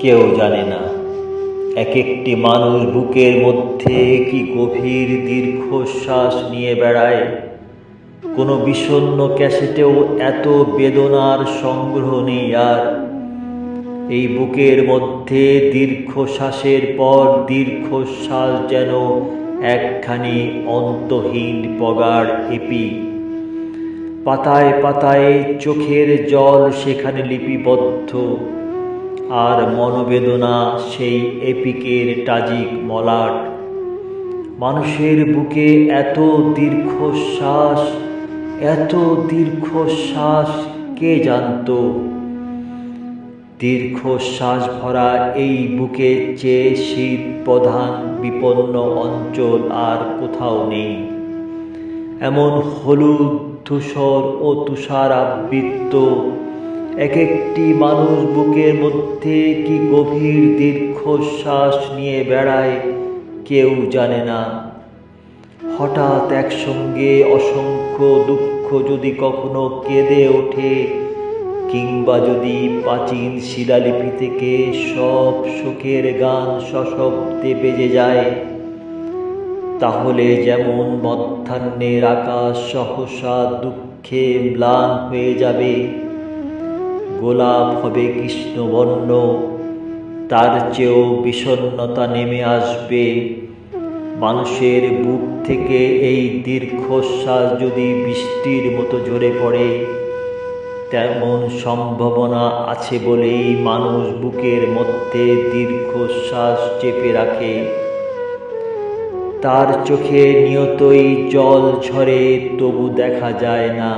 কেউ জানে না। এক একটি মানুষ বুকের মধ্যে কি গভীর দীর্ঘশ্বাস নিয়ে বেড়ায়? কোনো বিষণ্ণ ক্যাসেটেও এত বেদনার সংগ্রহ নেই আর। এই বুকের মধ্যে দীর্ঘশ্বাসের পর দীর্ঘশ্বাস যেন একখানি অন্তহীন পগার এপি। পাতায় পাতায় চোখের জল সেখানে লিপিবদ্ধ। আর মনোবেদনা সেই এপিকের টাজিক মলাট। মানুষের বুকে এত দীর্ঘশ্বাস এত দীর্ঘশ্বাস কে জানত? দীর্ঘশ্বাস ভরা এই বুকে চেয়ে শীত প্রধান বিপন্ন অঞ্চল আর কোথাও নেই। এমন হলুদ ধূসর ও তুষার আবৃত্ত এক একটি মানুষ বুকের মধ্যে কি গভীর দীর্ঘশ্বাস নিয়ে বেড়ায়, কেউ জানে না। হঠাৎ একসঙ্গে অসংখ্য দুঃখ যদি কখনো কেঁদে ওঠে, কিংবা যদি প্রাচীন শিলালিপি থেকে সব শোকের গান সশব্দে বেজে যায়, তাহলে যেমন মধ্যাহ্নের আকাশ সহসা দুঃখে ম্লান হয়ে যাবে গোলাপ হবে কৃষ্ণবর্ণ, তার চেয়েও বিষণ্নতা নেমে আসবে। মানুষের বুক থেকে এই দীর্ঘশ্বাস যদি বৃষ্টির মতো ঝরে পড়ে, তেমন সম্ভাবনা আছে বলেই মানুষ বুকের মধ্যে দীর্ঘশ্বাস চেপে রাখে। তার চোখে নিয়তই জল ঝরে, তবু দেখা যায় না।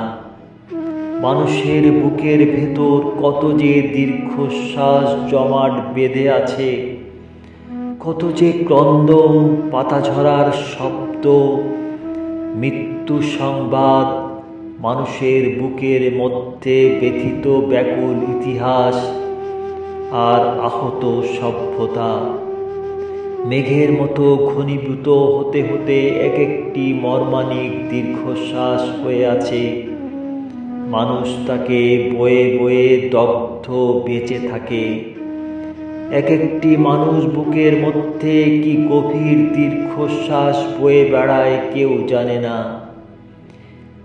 মানুষের বুকের ভেতর কত যে দীর্ঘশ্বাস জমাট বেঁধে আছে, কত যে ক্রন্দন পাতা ঝরার শব্দ, মৃত্যু সংবাদ মানুষের বুকের মধ্যে ব্যথিত ব্যাকুল ইতিহাস আর আহত সভ্যতা। মেঘের মতো ঘনীভূত হতে হতে এক একটি মর্মানিক দীর্ঘশ্বাস হয়ে আছে। মানুষ তাকে বয়ে বয়ে দগ্ধ বেঁচে থাকে। এক একটি মানুষ বুকের মধ্যে কি গভীর দীর্ঘশ্বাস বয়ে বেড়ায় কেউ জানে না।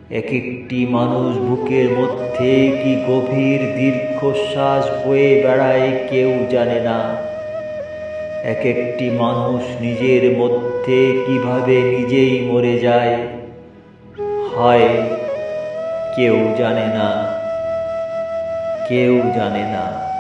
এক একটি মানুষ বুকের মধ্যে কি গভীর দীর্ঘশ্বাস বয়ে বেড়ায় কেউ জানে না। এক একটি মানুষ নিজের মধ্যে কীভাবে নিজেই মরে যায়? হয় কেউ জানে না কেউ জানে না